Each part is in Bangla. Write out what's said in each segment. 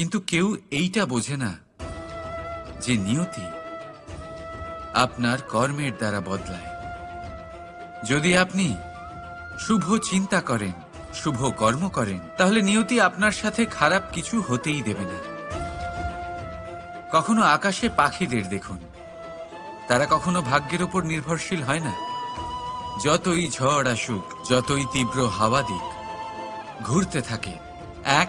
কিন্তু কেউ এইটা বোঝে না যে নিয়তি আপনার কর্মের দ্বারা বদলায়। যদি আপনি শুভ চিন্তা করেন, শুভ কর্ম করেন, তাহলে নিয়তি আপনার সাথে খারাপ কিছু হতেই দেবে না। কখনো আকাশে পাখিদের দেখুন। তারা কখনো ভাগ্যের উপর নির্ভরশীল হয় না। যতই ঝড় আসুক, যতই তীব্র হাওয়া দিক, ঘুরতে থাকে, এক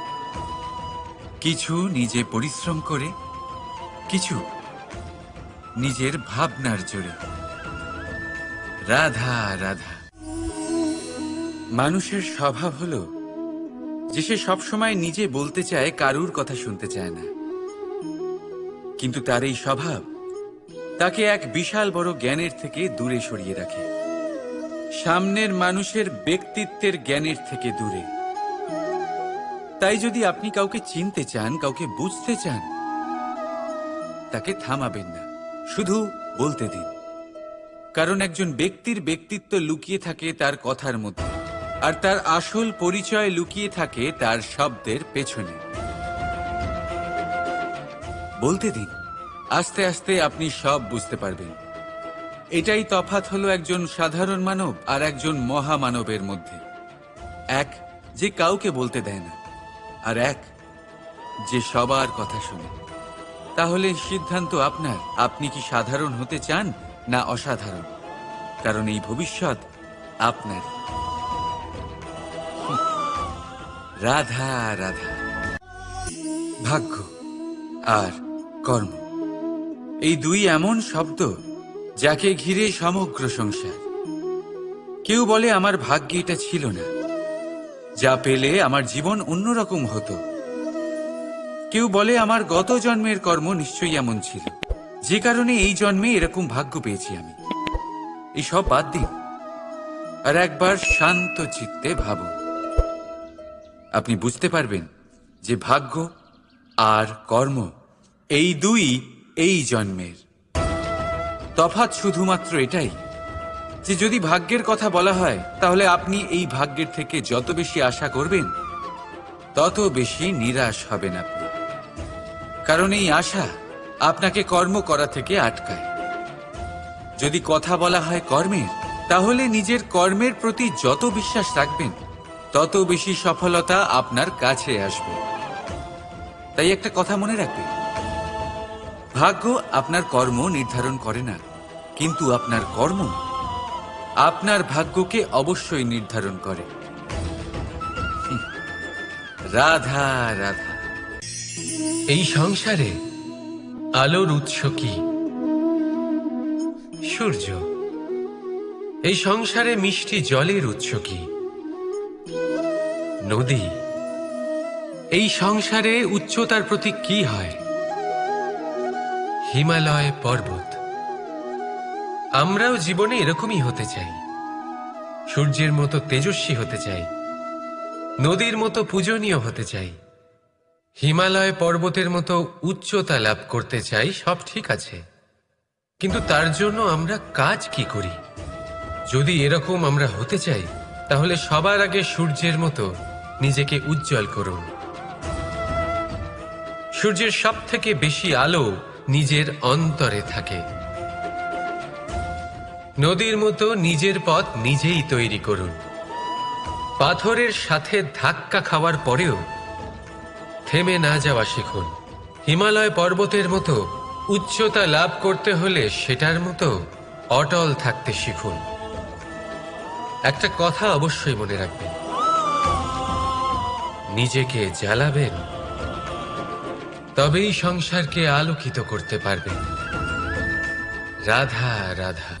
কিছু নিজে পরিশ্রম করে, কিছু নিজের ভাবনার জোরে। রাধা রাধা। মানুষের স্বভাব হলো যে সে সবসময় নিজে বলতে চায়, কারুর কথা শুনতে চায় না। কিন্তু তার এই স্বভাব তাকে এক বিশাল বড় জ্ঞানের থেকে দূরে সরিয়ে রাখে। সামনের মানুষের ব্যক্তিত্বের জ্ঞানের থেকে দূরে। তাই যদি আপনি কাউকে চিনতে চান, কাউকে বুঝতে চান, তাকে থামাবেন না। শুধু বলতে দিন। কারণ একজন ব্যক্তির ব্যক্তিত্ব লুকিয়ে থাকে তার কথার মধ্যে, আর তার আসল পরিচয় লুকিয়ে থাকে তার শব্দের পেছনে। বলতে দিন। আস্তে আস্তে আপনি সব বুঝতে পারবেন। এটাই তফাত হলো একজন সাধারণ মানব আর একজন মহামানবের মধ্যে। এক, যে কাউকে বলতে দেয় না। আর এক, যে সবার কথা শুনে। তাহলে সিদ্ধান্ত আপনার। আপনি কি সাধারণ হতে চান না অসাধারণ? কারণ এই ভবিষ্যৎ আপনার। রাধা রাধা। ভাগ্য আর কর্ম। এই দুই এমন শব্দ যাকে ঘিরে সমগ্র সংসার। কেউ বলে আমার ভাগ্যে এটা ছিল না। যা পেলে আমার জীবন অন্যরকম হতো। কেউ বলে আমার গত জন্মের কর্ম নিশ্চয়ই এমন ছিল। যে কারণে এই জন্মে এরকম ভাগ্য পেয়েছি আমি। এই সব বাদ দিন। আর একবার শান্ত চিত্তে ভাবুন। আপনি বুঝতে পারবেন যে ভাগ্য আর কর্ম এই দুই এই জন্মের। তফাৎ শুধুমাত্র এটাই। যে যদি ভাগ্যের কথা বলা হয়, তাহলে আপনি এই ভাগ্যের থেকে যত বেশি আশা করবেন, তত বেশি নিরাশ হবেন আপনি। কারণ এই আশা আপনাকে কর্ম করা থেকে আটকায়। যদি কথা বলা হয় কর্মের, তাহলে নিজের কর্মের প্রতি যত বিশ্বাস রাখবেন, তত বেশি সফলতা আপনার কাছে আসবে। তাই একটা কথা মনে রাখবেন। ভাগ্য আপনার কর্ম নির্ধারণ করে না, কিন্তু আপনার কর্ম আপনার ভাগ্যকে অবশ্যই নির্ধারণ করে। রাধা রাধা। এই সংসারে আলোর উৎস কি? সূর্য। এই সংসারে মিষ্টি জলের উৎস কি? নদী। এই সংসারে উচ্চতার প্রতীক কি হয়? হিমালয় পর্বত। আমরাও জীবনে এরকমই হতে চাই। সূর্যের মতো তেজস্বী হতে চাই। নদীর মতো পূজনীয় হতে চাই। হিমালয় পর্বতের মতো উচ্চতা লাভ করতে চাই, সব ঠিক আছে। কিন্তু তার জন্য আমরা কাজ কি করি? যদি এরকম আমরা হতে চাই, তাহলে সবার আগে সূর্যের মতো নিজেকে উজ্জ্বল করুন। সূর্যের সব থেকে বেশি আলো নিজের অন্তরে থাকে। নদীর মতো নিজের পথ নিজেই তৈরি করুন। পাথরের সাথে ধাক্কা খাওয়ার পরেও থেমে না যাওয়া শিখুন। হিমালয় পর্বতের মতো উচ্চতা লাভ করতে হলে সেটার মতো অটল থাকতে শিখুন। একটা কথা অবশ্যই মনে রাখবেন। নিজেকে জ্বালাবেন, তবেই সংসারকে আলোকিত করতে পারবেন। রাধা রাধা।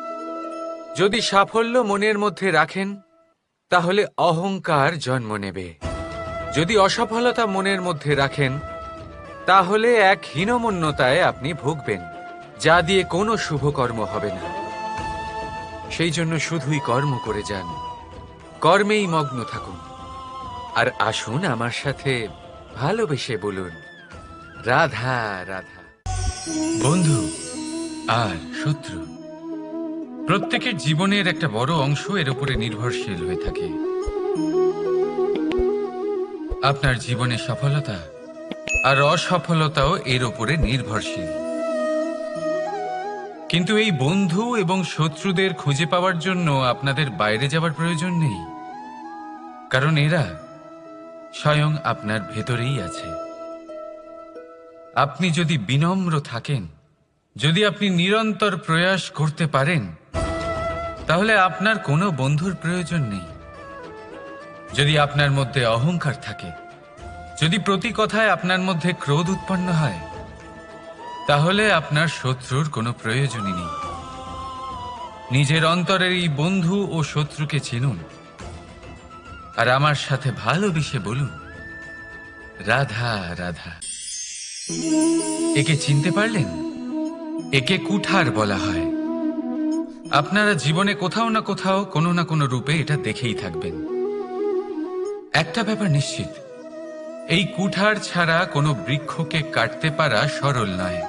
যদি সাফল্য মনের মধ্যে রাখেন, তাহলে অহংকার জন্ম নেবে। যদি অসফলতা মনের মধ্যে রাখেন, তাহলে এক হীনমন্যতায় আপনি ভুগবেন, যা দিয়ে কোনো শুভকর্ম হবে না। সেই জন্য শুধুই কর্ম করে যান। কর্মেই মগ্ন থাকুন। আর আসুন আমার সাথে ভালোবেসে বলুন, রাধা রাধা। বন্ধু আর শত্রু। প্রত্যেকের জীবনের একটা বড় অংশ এর উপরে নির্ভরশীল হয়ে থাকে। আপনার জীবনে সফলতা আর অসফলতাও এর উপরে নির্ভরশীল। কিন্তু এই বন্ধু এবং শত্রুদের খুঁজে পাওয়ার জন্য আপনাদের বাইরে যাওয়ার প্রয়োজন নেই। কারণ এরা স্বয়ং আপনার ভেতরেই আছে। আপনি যদি বিনম্র থাকেন, যদি আপনি নিরন্তর প্রয়াস করতে পারেন তাহলে আপনার কোনো বন্ধুর প্রয়োজন নেই। যদি আপনার মধ্যে অহংকার থাকে, যদি প্রতি কথায় আপনার মধ্যে ক্রোধ উৎপন্ন হয়, তাহলে আপনার শত্রুর কোনো প্রয়োজনই নেই। নিজের অন্তরের এই বন্ধু ও শত্রুকে চিনুন। আর আমার সাথে ভালোবেসে বলুন, রাধা রাধা। একে চিনতে পারলেন? একে কুঠার বলা হয়। আপনারা জীবনে কোথাও না কোথাও কোনো না কোনো রূপে এটা দেখেই থাকবেন। একটা ব্যাপার নিশ্চিত, এই কুঠার ছাড়া কোনো বৃক্ষকে কাটতে পারা সরল নয়।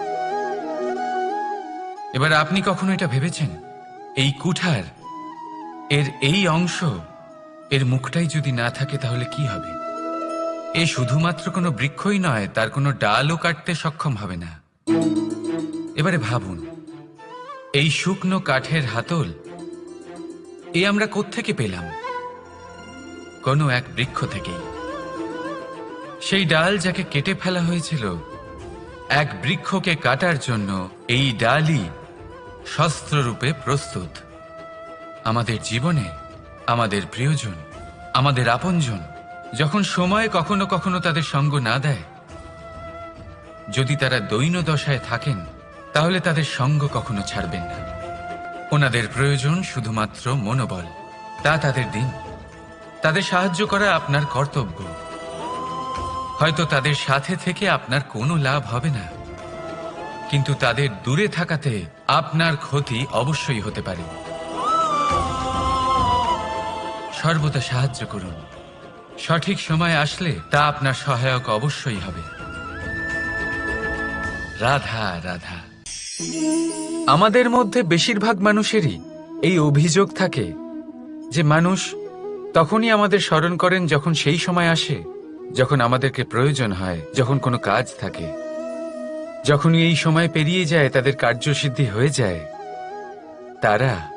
এবার আপনি কখনো এটা ভেবেছেন? এই কুঠার, এর এই অংশ, এর মুখটাই যদি না থাকে তাহলে কি হবে? এ শুধুমাত্র কোনো বৃক্ষই নয়, তার কোনো ডালও কাটতে সক্ষম হবে না। এবারে ভাবুন এই শুকনো কাঠের হাতল, এ আমরা কোত্থেকে পেলাম? কোনো এক বৃক্ষ থেকেই। সেই ডাল যাকে কেটে ফেলা হয়েছিল, এক বৃক্ষকে কাটার জন্য এই ডালই শস্ত্ররূপে প্রস্তুত। আমাদের জীবনে, আমাদের প্রিয়জন, আমাদের আপনজন, যখন সময় কখনো কখনো তাদের সঙ্গ না দেয়, যদি তারা দৈন দশায় থাকেন তাহলে তাদের সঙ্গ কখনো ছাড়বেন না। ওনাদের প্রয়োজন শুধুমাত্র মনোবল। তা তাদের দিন। তাদের সাহায্য করা আপনার কর্তব্য। হয়তো তাদের সাথে থেকে আপনার কোনো লাভ হবে না। কিন্তু তাদের দূরে থাকাতে আপনার ক্ষতি অবশ্যই হতে পারে। সর্বদা সাহায্য করুন। সঠিক সময় আসলে তা আপনার সহায়ক অবশ্যই হবে। রাধা রাধা। আমাদের মধ্যে বেশিরভাগ মানুষেরই এই অভিযোগ থাকে যে মানুষ তখনই আমাদের স্মরণ করেন যখন সেই সময় আসে, যখন আমাদেরকে প্রয়োজন হয়, যখন কোনো কাজ থাকে। যখন এই সময় পেরিয়ে যায়, তাদের কার্যসিদ্ধি হয়ে যায়। তারা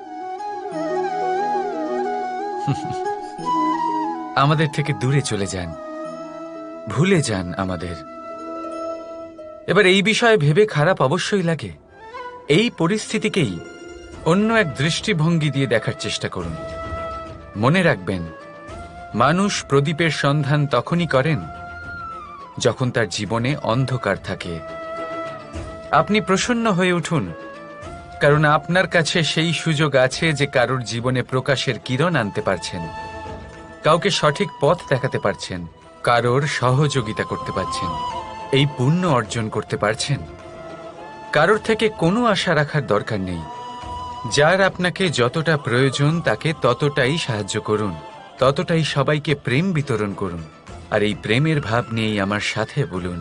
আমাদের থেকে দূরে চলে যান, ভুলে যান আমাদের। এবার এই বিষয়ে ভেবে খারাপ অবশ্যই লাগে। এই পরিস্থিতিকেই অন্য এক দৃষ্টিভঙ্গি দিয়ে দেখার চেষ্টা করুন। মনে রাখবেন, মানুষ প্রদীপের সন্ধান তখনই করেন যখন তার জীবনে অন্ধকার থাকে। আপনি প্রসন্ন হয়ে উঠুন, কারণ আপনার কাছে সেই সুযোগ আছে যে কারোর জীবনে প্রকাশের কিরণ আনতে পারছেন, কাউকে সঠিক পথ দেখাতে পারছেন, কারোর সহযোগিতা করতে পারছেন, এই পুণ্য অর্জন করতে পারছেন। কারোর থেকে কোনো আশা রাখার দরকার নেই। যার আপনাকে যতটা প্রয়োজন তাকে ততটাই সাহায্য করুন, ততটাই সবাইকে প্রেম বিতরণ করুন, আর এই প্রেমের ভাব নিয়েই আমার সাথে বলুন,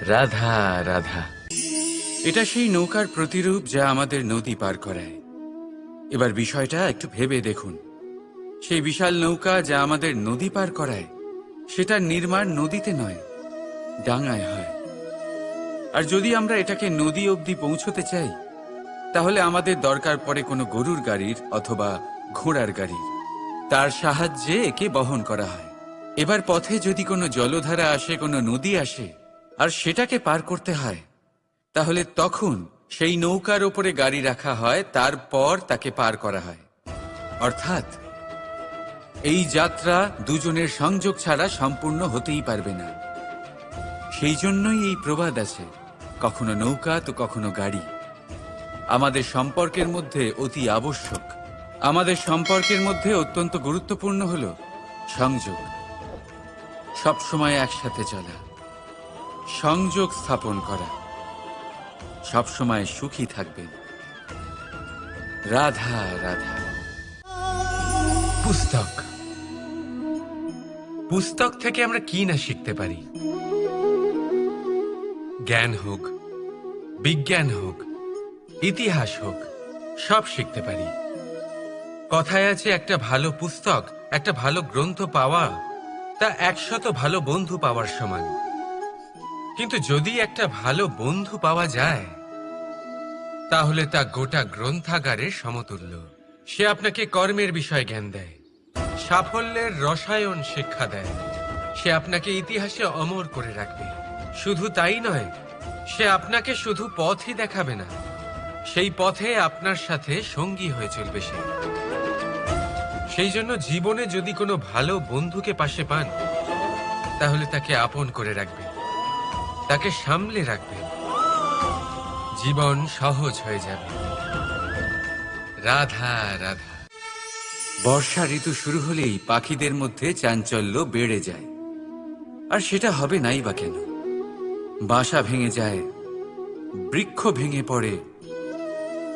রাধা রাধা। এটা সেই নৌকার প্রতিরূপ যা আমাদের নদী পার করায়। এবার বিষয়টা একটু ভেবে দেখুন। সেই বিশাল নৌকা যা আমাদের নদী পার করায়, সেটার নির্মাণ নদীতে নয়, ডাঙায় হয়। আর যদি আমরা এটাকে নদী অবধি পৌঁছতে চাই, তাহলে আমাদের দরকার পড়ে কোনো গরুর গাড়ির অথবা ঘোড়ার গাড়ির। তার সাহায্যে একে বহন করা হয়। এবার পথে যদি কোনো জলধারা আসে, কোনো নদী আসে, আর সেটাকে পার করতে হয়, তাহলে তখন সেই নৌকার ওপরে গাড়ি রাখা হয়, তারপর তাকে পার করা হয়। অর্থাৎ, এই যাত্রা দুজনের সংযোগ ছাড়া সম্পূর্ণ হতেই পারবে না। সেই জন্যই এই প্রবাদ আছে। কখনো নৌকা তো কখনো গাড়ি। আমাদের সম্পর্কের মধ্যে অতি আবশ্যক। আমাদের সম্পর্কের মধ্যে অত্যন্ত গুরুত্বপূর্ণ হল সংযোগ। সবসময় একসাথে চলা। সংযোগ স্থাপন করা। সবসময় সুখী থাকবেন রাধা রাধা। পুস্তক। পুস্তক থেকে আমরা কি না শিখতে পারি? জ্ঞান হোক, বিজ্ঞান হোক, ইতিহাস হোক, সব শিখতে পারি। কথায় আছে, একটা ভালো পুস্তক, একটা ভালো গ্রন্থ পাওয়া, তা একশত ভালো বন্ধু পাওয়ার সমান। কিন্তু যদি একটা ভালো বন্ধু পাওয়া যায়, তাহলে তা গোটা গ্রন্থাগারের সমতুল্য। সে আপনাকে কর্মের বিষয়ে জ্ঞান দেয়, সাফল্যের রসায়ন শিক্ষা দেয়। সে আপনাকে ইতিহাসে অমর করে রাখবে। শুধু তাই নয়, সে আপনাকে শুধু পথই দেখাবে না। সেই পথে আপনার সাথে সঙ্গী হয়ে চলবে সে। সেই জন্য জীবনে যদি কোনো ভালো বন্ধুকে পাশে পান, তাহলে তাকে আপন করে রাখবেন। তাকে সামলে রাখবেন। জীবন সহজ হয়ে যাবে। রাধা রাধা। বর্ষা ঋতু শুরু হলেই পাখিদের মধ্যে চাঞ্চল্য বেড়ে যায়। আর সেটা হবে নাই বা কেন? বাসা ভেঙে যায়, বৃক্ষ ভেঙে পড়ে।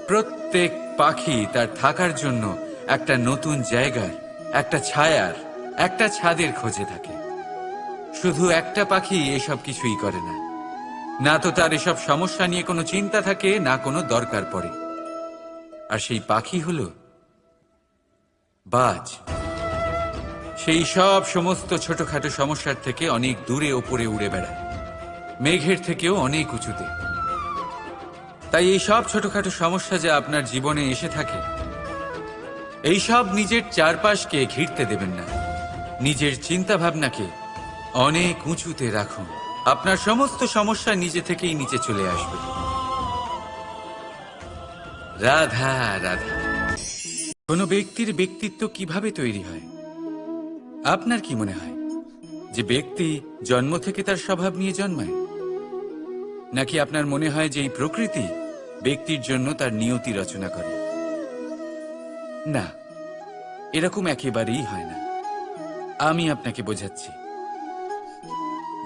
প্রত্যেক পাখি তার থাকার জন্য একটা নতুন জায়গার, একটা ছায়ার, একটা ছাদের খোঁজে থাকে। শুধু একটা পাখি এসব কিছুই করে না। না তো তার এসব সমস্যা নিয়ে কোনো চিন্তা থাকে, না কোনো দরকার পড়ে। আর সেই পাখি হলো বাজ। সেই সব সমস্ত ছোটখাটো সমস্যার থেকে অনেক দূরে ওপরে উড়ে বেড়ায়। মেঘের থেকেও অনেক উঁচুতে। তাই এই সব ছোটখাটো সমস্যা যা আপনার জীবনে এসে থাকে, এই সব নিজের চারপাশকে ঘিরতে দেবেন না। নিজের চিন্তা ভাবনাকে অনেক উঁচুতে রাখুন। আপনার সমস্ত সমস্যা নিজে থেকেই নিচে চলে আসবে। রাধা রাধা। কোনো ব্যক্তির ব্যক্তিত্ব কীভাবে তৈরি হয়? আপনার কি মনে হয় যে ব্যক্তি জন্ম থেকে তার স্বভাব নিয়ে জন্মায়? নাকি আপনার মনে হয় যে এই প্রকৃতি ব্যক্তির জন্য তার নিয়তি রচনা করে? না, এরকম একেবারেই হয় না। আমি আপনাকে বোঝাচ্ছি।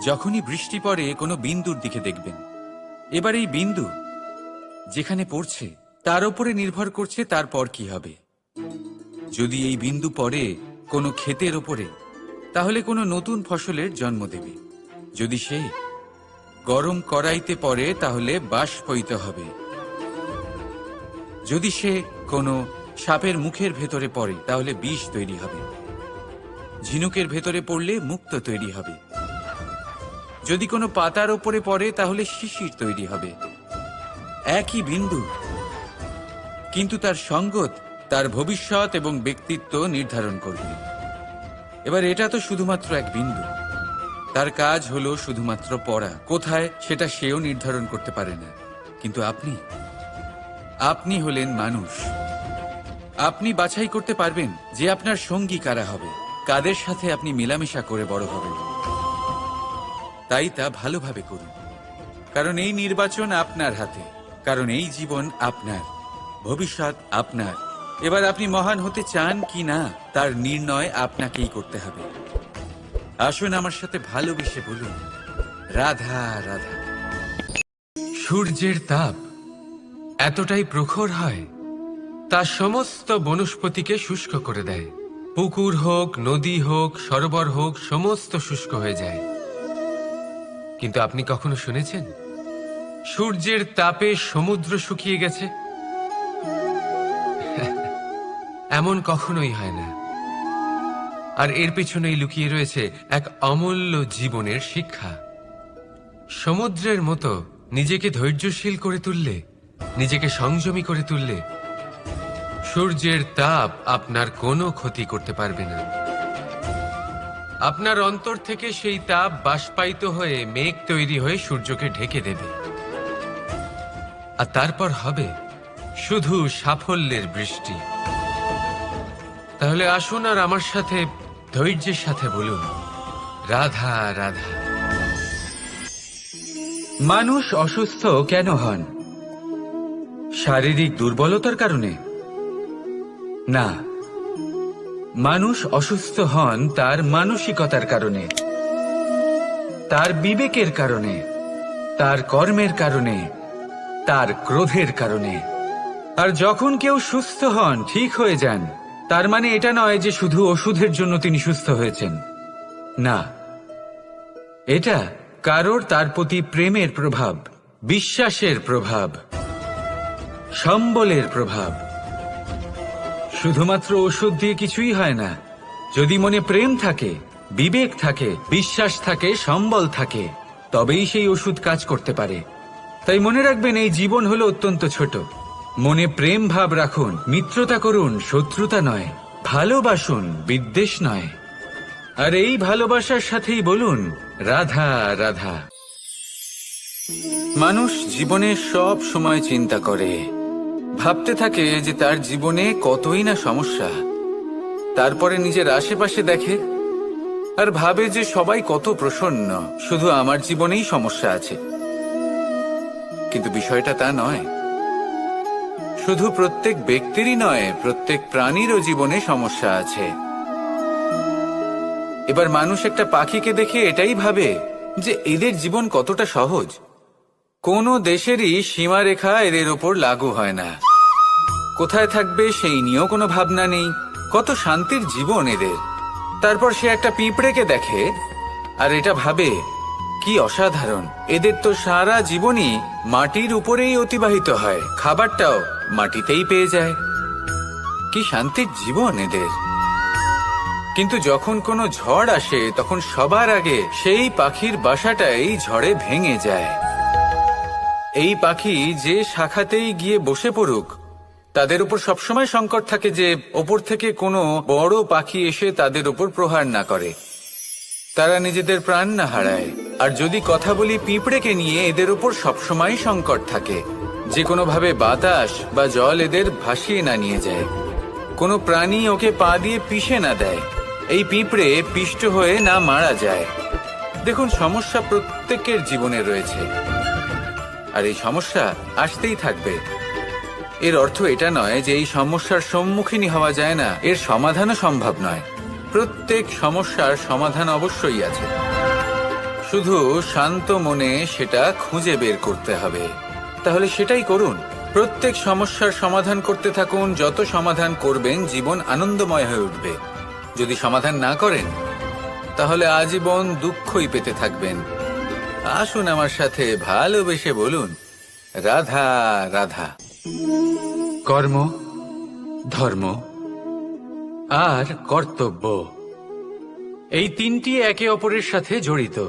যখনই বৃষ্টি পড়ে, কোনো বিন্দুর দিকে দেখবেন। এবার এই বিন্দু যেখানে পড়ছে, তার উপরে নির্ভর করছে তারপর কি হবে। যদি এই বিন্দু পড়ে কোনো ক্ষেতের ওপরে তাহলে কোনো নতুন ফসলের জন্ম দেবে। যদি সে গরম কড়াইতে পরে তাহলে বাষ্পইত হবে। যদি সে কোনো সাপের মুখের ভেতরে পড়ে, তাহলে বিষ তৈরি হবে। ঝিনুকের ভেতরে পড়লে মুক্ত তৈরি হবে। যদি কোনো পাতার ওপরে পড়ে, তাহলে শিশির তৈরি হবে। একই বিন্দু। কিন্তু তার সঙ্গত তার ভবিষ্যৎ এবং ব্যক্তিত্ব নির্ধারণ করবে। এবার এটা তো শুধুমাত্র এক বিন্দু। তার কাজ হলো শুধুমাত্র পড়া। কোথায়? সেটা সেও নির্ধারণ করতে পারে না। কিন্তু আপনি? আপনি হলেন মানুষ। আপনি বাছাই করতে পারবেন যে আপনার সঙ্গী কারা হবে। কাদের সাথে আপনি মেলামেশা করে বড় হবেন। তাই তা ভালোভাবে করুন। কারণ এই নির্বাচন আপনার হাতে। কারণ এই জীবন আপনার। ভবিষ্যৎ আপনার। এবার আপনি মহান হতে চান কি না, তার নির্ণয় আপনাকেই করতে হবে। আসুন আমার সাথে ভালোবেসে বলুন। রাধা রাধা। সূর্যের তাপ এতটাই প্রখর হয়, তা সমস্ত বনস্পতিকে শুষ্ক করে দেয়। পুকুর হোক, নদী হোক, সরোবর হোক, সমস্ত শুষ্ক হয়ে যায়। কিন্তু আপনি কখনো শুনেছেন? সূর্যের তাপে সমুদ্র শুকিয়ে গেছে? এমন কখনোই হয় না। আর এর পেছনেই লুকিয়ে রয়েছে এক অমূল্য জীবনের শিক্ষা। সমুদ্রের মতো নিজেকে ধৈর্যশীল করে তুললে, নিজেকে সংযমী করে তুললে, সূর্যের তাপ আপনার কোনো ক্ষতি করতে পারবে না। আপনার অন্তর থেকে সেই তাপ বাষ্পায়িত হয়ে মেঘ তৈরি হয়ে সূর্যকে ঢেকে দেবে। আর তারপর হবে শুধু সাফল্যের বৃষ্টি। তাহলে আসুন আর আমার সাথে ধৈর্যের সাথে বলুন। রাধা রাধা। মানুষ অসুস্থ কেন হন? শারীরিক দুর্বলতার কারণে? না। মানুষ অসুস্থ হন তার মানসিকতার কারণে, তার বিবেকের কারণে, তার কর্মের কারণে, তার ক্রোধের কারণে। আর যখন কেউ সুস্থ হন, ঠিক হয়ে যান। তার মানে এটা নয় যে শুধু ওষুধের জন্য তিনি সুস্থ হয়েছেন। না। এটা কারোর তার প্রতি প্রেমের প্রভাব, বিশ্বাসের প্রভাব, সম্বলের প্রভাব। শুধুমাত্র ওষুধ দিয়ে কিছুই হয় না। যদি মনে প্রেম থাকে, বিবেক থাকে, বিশ্বাস থাকে, সম্বল থাকে, তবেই সেই ওষুধ কাজ করতে পারে। তাই মনে রাখবেন, এই জীবন হলো অত্যন্ত ছোট। মনে প্রেম ভাব রাখুন, মিত্রতা করুন, শত্রুতা নয়, ভালোবাসুন, বিদ্বেষ নয়। আর এই ভালোবাসার সাথেই বলুন, রাধা রাধা। মানুষ জীবনে সব সময় চিন্তা করে। ভাবতে থাকে যে তার জীবনে কতই না সমস্যা। তারপরে নিজের আশেপাশে দেখে আর ভাবে যে সবাই কত প্রসন্ন, শুধু আমার জীবনেই সমস্যা আছে। কিন্তু বিষয়টা তা নয়। শুধু প্রত্যেক ব্যক্তিরই নয়, প্রত্যেক প্রাণীরও জীবনে সমস্যা আছে। এবার মানুষ একটা পাখিকে দেখে এটাই ভাবে যে এদের জীবন কতটা সহজ। কোনো দেশেরই সীমারেখা এদের ওপর লাগু হয় না। কোথায় থাকবে সেই নিয়েও কোনো ভাবনা নেই। কত শান্তির জীবন এদের। তারপর সে একটা পিঁপড়েকে দেখে, আর এটা ভাবে কি অসাধারণ। এদের তো সারা জীবনই মাটির উপরেই অতিবাহিত হয়। খাবারটাও মাটিতেই পেয়ে যায়। কি শান্তির জীবন এদের। কিন্তু যখন কোনো ঝড় আসে, তখন সবার আগে সেই পাখির বাসাটাই ঝড়ে ভেঙে যায়। এই পাখি যে শাখাতেই গিয়ে বসে পড়ুক, তাদের উপর সবসময় সংকট থাকে যে ওপর থেকে কোনো বড় পাখি এসে তাদের উপর প্রহার না করে। তারা নিজেদের প্রাণ না হারায়। আর যদি কথা বলি পিঁপড়েকে নিয়ে, এদের উপর সবসময় সংকট থাকে। যে কোনোভাবে বাতাস বা জল এদের ভাসিয়ে না নিয়ে যায়। কোনো প্রাণী ওকে পা দিয়ে পিষে না দেয়। এই পিঁপড়ে পিষ্ট হয়ে না মারা যায়। দেখুন, সমস্যা প্রত্যেকের জীবনে রয়েছে। আর এই সমস্যা আসতেই থাকবে। এর অর্থ এটা নয় যে এই সমস্যার সম্মুখীনই হওয়া যায় না। এর সমাধানও সম্ভব নয়। প্রত্যেক সমস্যার সমাধান অবশ্যই আছে। শুধু শান্ত মনে সেটা খুঁজে বের করতে হবে। তাহলে সেটাই করুন। প্রত্যেক সমস্যার সমাধান করতে থাকুন, যত সমাধান করবেন, জীবন আনন্দময় হয়ে উঠবে। যদি সমাধান না করেন, তাহলে আজীবন দুঃখই পেতে থাকবেন। আসুন আমার সাথে ভালোবেসে বলুন, রাধা রাধা। কর্ম, ধর্ম, আর কর্তব্য। এই তিনটি একে অপরের সাথে জড়িত।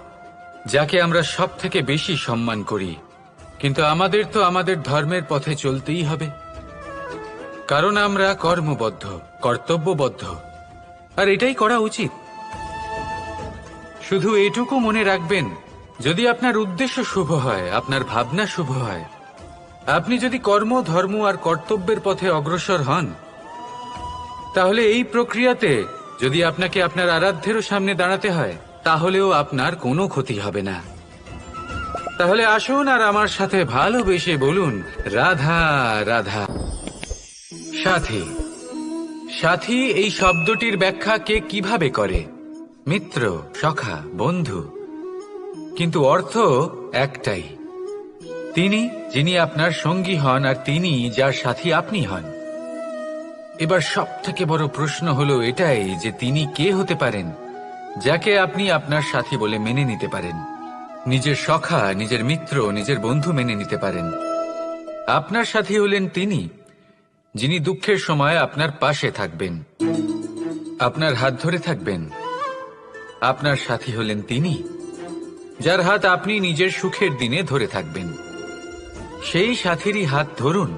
যাকে আমরা সব থেকে বেশি সম্মান করি। কিন্তু আমাদের তো আমাদের ধর্মের পথে চলতেই হবে। কারণ আমরা কর্মবদ্ধ, কর্তব্যবদ্ধ। আর এটাই করা উচিত। শুধু এটুকু মনে রাখবেন, যদি আপনার উদ্দেশ্য শুভ হয়, আপনার ভাবনা শুভ হয়, আপনি যদি কর্ম, ধর্ম আর কর্তব্যের পথে অগ্রসর হন, তাহলে এই প্রক্রিয়াতে যদি আপনাকে আপনার আরাধ্যেরও সামনে দাঁড়াতে হয় তাহলেও আপনার কোনো ক্ষতি হবে না। তাহলে আসুন আর আমার সাথে ভালোবেসে বলুন, রাধা রাধা। সাথী। সাথী, এই শব্দটির ব্যাখ্যা কে কীভাবে করে? মিত্র, সখা, বন্ধু। কিন্তু অর্থ একটাই। তিনি, যিনি আপনার সঙ্গী হন আর তিনি যার সাথী আপনি হন। এবার সব থেকে বড় প্রশ্ন হলো এটাই যে তিনি কে হতে পারেন? যাকে আপনি আপনার সাথী বলে মেনে নিতে পারেন। নিজের সখা, নিজের মিত্র, নিজের বন্ধু মেনে নিতে পারেন। আপনার সাথী হলেন তিনি, যিনি দুঃখের সময় আপনার পাশে থাকবেন, আপনার হাত ধরে থাকবেন। আপনার সাথী হলেন তিনি, যার হাত আপনি নিজের সুখের দিনে ধরে থাকবেন। সেই সাথীরই হাত ধরুন।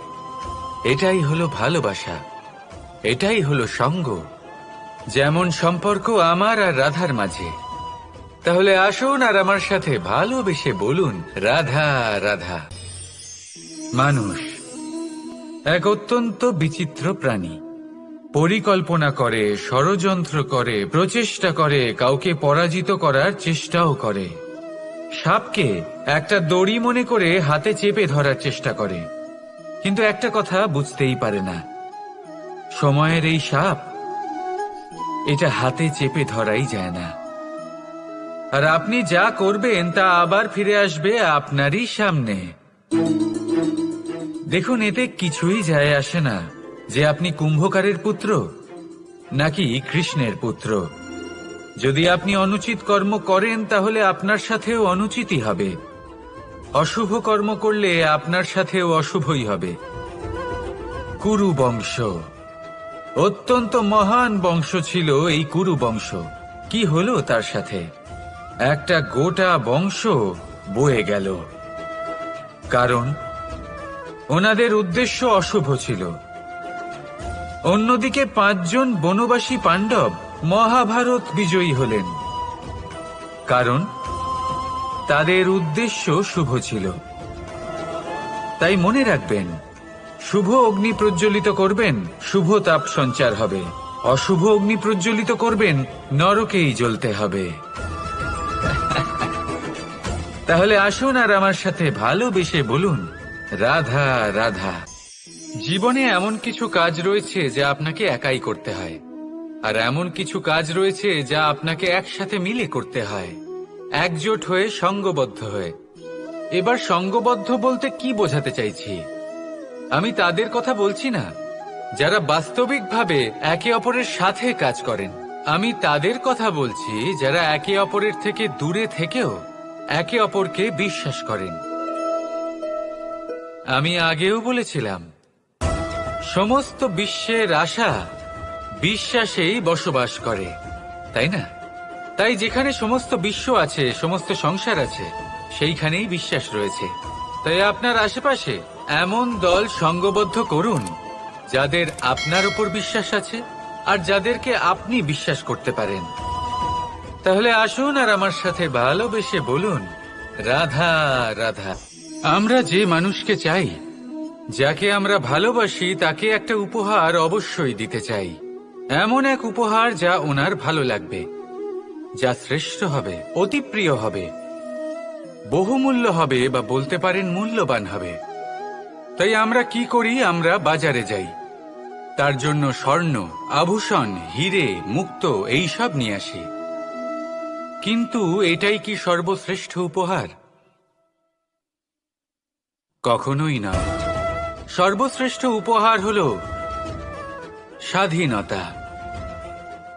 এটাই হলো ভালোবাসা। এটাই হলো সঙ্গ। যেমন সম্পর্ক আমার আর রাধার মাঝে। তাহলে আসুন আর আমার সাথে ভালোবেসে বলুন, রাধা রাধা। মানুষ, এক অত্যন্ত বিচিত্র প্রাণী। পরিকল্পনা করে, ষড়যন্ত্র করে, প্রচেষ্টা করে, কাউকে পরাজিত করার চেষ্টাও করে। সাপকে একটা দড়ি মনে করে হাতে চেপে ধরার চেষ্টা করে। কিন্তু একটা কথা বুঝতেই পারে না। সময়ের এই সাপ, এটা হাতে চেপে ধরাই যায় না। আর আপনি যা করবেন, তা আবার ফিরে আসবে আপনারই সামনে। দেখুন, এতে কিছুই যায় আসে না, যে আপনি কুম্ভকারের পুত্র, নাকি কৃষ্ণের পুত্র। যদি আপনি অনুচিত কর্ম করেন, তাহলে আপনার সাথেও অনুচিতই হবে। অশুভ কর্ম করলে আপনার সাথেও অশুভই হবে। কুরু বংশ। অত্যন্ত মহান বংশ ছিল এই কুরু বংশ। কি হলো তার সাথে? একটা গোটা বংশ বয়ে গেল। কারণ, ওনাদের উদ্দেশ্য অশুভ ছিল। অন্যদিকে পাঁচজন বনবাসী পাণ্ডব মহাভারত বিজয়ী হলেন। কারণ তাদের উদ্দেশ্য শুভ ছিল। তাই মনে রাখবেন, শুভ অগ্নি প্রজ্বলিত করবেন, শুভ তাপ সঞ্চার হবে। অশুভ অগ্নি প্রজ্বলিত করবেন, নরকেই জ্বলতে হবে। তাহলে আসুন আর আমার সাথে ভালোবেসে বলুন, রাধা রাধা। জীবনে এমন কিছু কাজ রয়েছে যা আপনাকে একাই করতে হয়, আর এমন কিছু কাজ রয়েছে যা আপনাকে একসাথে মিলে করতে হয়। একজোট হয়ে সঙ্গবদ্ধ হয়ে। এবার সঙ্গবদ্ধ বলতে কি বোঝাতে চাইছি? আমি তাদের কথা বলছি না। যারা বাস্তবিকভাবে একে অপরের সাথে কাজ করেন, আমি তাদের কথা বলছি যারা একে অপরের থেকে দূরে থেকেও একে অপরকে বিশ্বাস করেন। আমি আগেও বলেছিলাম, সমস্ত বিশ্বের আশা বিশ্বাসেই বসবাস করে, তাই না? তাই যেখানে সমস্ত বিশ্ব আছে, সমস্ত সংসার আছে, সেইখানেই বিশ্বাস রয়েছে। তাই আপনার আশেপাশে এমন দল সঙ্গবদ্ধ করুন, যাদের আপনার উপর বিশ্বাস আছে আর যাদেরকে আপনি বিশ্বাস করতে পারেন। তাহলে আসুন আর আমার সাথে ভালোবেসে বলুন, রাধা রাধা। আমরা যে মানুষকে চাই, যাকে আমরা ভালোবাসি, তাকে একটা উপহার অবশ্যই দিতে চাই। এমন এক উপহার যা ওনার ভালো লাগবে। যা শ্রেষ্ঠ হবে, অতি প্রিয় হবে, বহুমূল্য হবে বা বলতে পারেন মূল্যবান হবে। তাই আমরা কি করি? আমরা বাজারে যাই। তার জন্য স্বর্ণ, আভূষণ, হিরে, মুক্ত এইসব নিয়ে আসি। কিন্তু এটাই কি সর্বশ্রেষ্ঠ উপহার? কখনোই না সর্বশ্রেষ্ঠ উপহার হল স্বাধীনতা।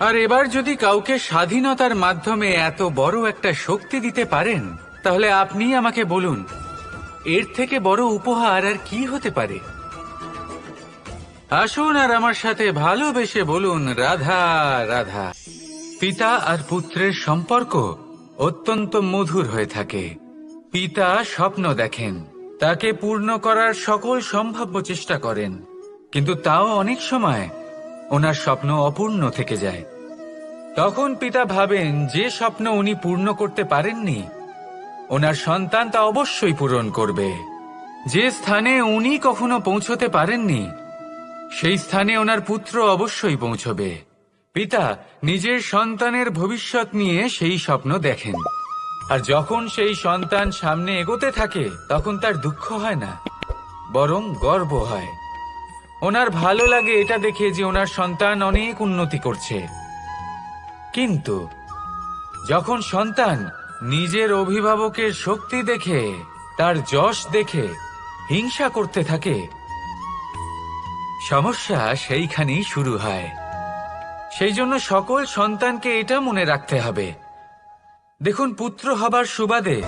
আর এবার যদি কাউকে স্বাধীনতার মাধ্যমে এত বড় একটা শক্তি দিতে পারেন, তাহলে আপনি আমাকে বলুন, এর থেকে বড় উপহার আর কি হতে পারে? আসুন আর আমার সাথে ভালোবেসে বলুন, রাধা রাধা। পিতা আর পুত্রের সম্পর্ক অত্যন্ত মধুর হয়ে থাকে। পিতা স্বপ্ন দেখেন, তাকে পূর্ণ করার সকল সম্ভাব্য চেষ্টা করেন। কিন্তু তাও অনেক সময় ওনার স্বপ্ন অপূর্ণ থেকে যায়। তখন পিতা ভাবেন যে স্বপ্ন উনি পূর্ণ করতে পারেননি, ওনার সন্তান তা অবশ্যই পূরণ করবে। যে স্থানে উনি কখনো পৌঁছতে পারেননি, সেই স্থানে ওনার পুত্র অবশ্যই পৌঁছবে। পিতা নিজের সন্তানের ভবিষ্যৎ নিয়ে সেই স্বপ্ন দেখেন। আর যখন সেই সন্তান সামনে এগোতে থাকে, তখন তার দুঃখ হয় না, বরং গর্ব হয়। ওনার ভালো লাগে এটা দেখে যে ওনার সন্তান অনেক উন্নতি করছে। কিন্তু যখন সন্তান নিজের অভিভাবকের শক্তি দেখে, তার যশ দেখে, হিংসা করতে থাকে, সমস্যা সেইখানেই শুরু হয়। সেই জন্য সকল সন্তানকে এটা মনে রাখতে হবে। দেখুন, পুত্র হবার সুবাদে,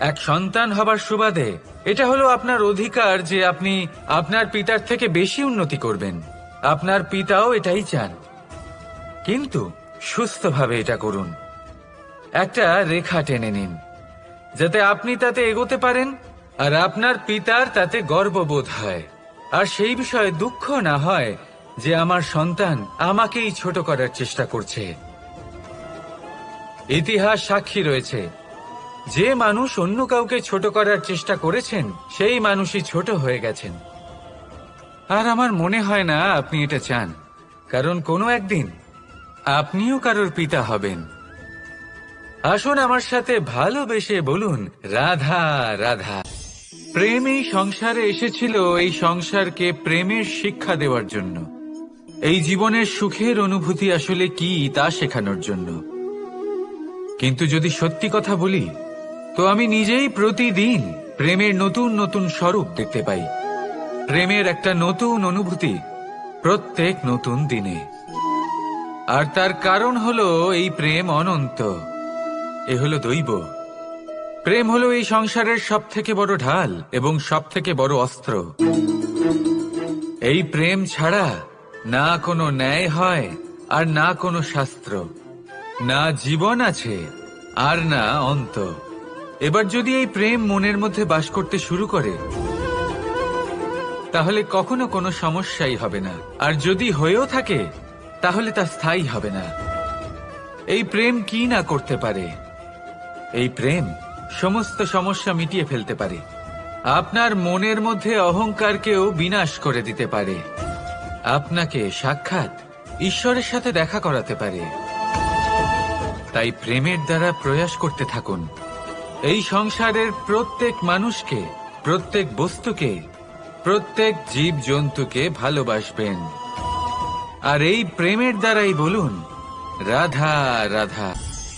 এক সন্তান হবার সুবাদে এটা হলো আপনার অধিকার যে আপনি আপনার পিতার থেকে বেশি উন্নতি করবেন। আপনার পিতাও এটাই চান। কিন্তু সুস্থভাবে এটা করুন। একটা রেখা টেনে নিন, যাতে আপনি তাতে এগোতে পারেন আর আপনার পিতার তাতে গর্ববোধ হয়। আর সেই বিষয়ে দুঃখ না হয় যে আমার সন্তান আমাকেই ছোট করার চেষ্টা করছে। ইতিহাস সাক্ষী রয়েছে। যে মানুষ অন্য কাউকে ছোট করার চেষ্টা করেছেন, সেই মানুষই ছোট হয়ে গেছেন। আর আমার মনে হয় না আপনি এটা চান, কারণ কোনো একদিন আপনিও কারোর পিতা হবেন। আসুন আমার সাথে ভালোবেসে বলুন, রাধা রাধা। প্রেম এই সংসারে এসেছিল, এই সংসারকে প্রেমের শিক্ষা দেওয়ার জন্য। এই জীবনের সুখের অনুভূতি আসলে কি তা শেখানোর জন্য। কিন্তু যদি সত্যি কথা বলি তো আমি নিজেই প্রতিদিন প্রেমের নতুন নতুন স্বরূপ দেখতে পাই। প্রেমের একটা নতুন অনুভূতি প্রত্যেক নতুন দিনে। আর তার কারণ হলো এই প্রেম অনন্ত। এ হলো দৈব। প্রেম হলো এই সংসারের সব থেকে বড় ঢাল এবং সব থেকে বড় অস্ত্র। এই প্রেম ছাড়া না কোনো ন্যায় হয় আর না কোনো শাস্ত্র। না জীবন আছে আর না অন্ত। এবার যদি এই প্রেম মনের মধ্যে বাস করতে শুরু করে, তাহলে কখনো কোনো সমস্যাই হবে না। আর যদি হয়েও থাকে, তাহলে তা স্থায়ী হবে না। এই প্রেম কি না করতে পারে? এই প্রেম সমস্ত সমস্যা মিটিয়ে ফেলতে পারে। আপনার মনের মধ্যে অহংকারকেও বিনাশ করে দিতে পারে। আপনাকে সাক্ষাৎ ঈশ্বরের সাথে দেখা করাতে পারে। তাই প্রেমের দ্বারা প্রয়াস করতে থাকুন। এই সংসারের প্রত্যেক মানুষকে, প্রত্যেক বস্তুকে, প্রত্যেক জীব জন্তুকে ভালোবাসবেন। আর এই প্রেমের দ্বারাই বলুন, রাধা রাধা।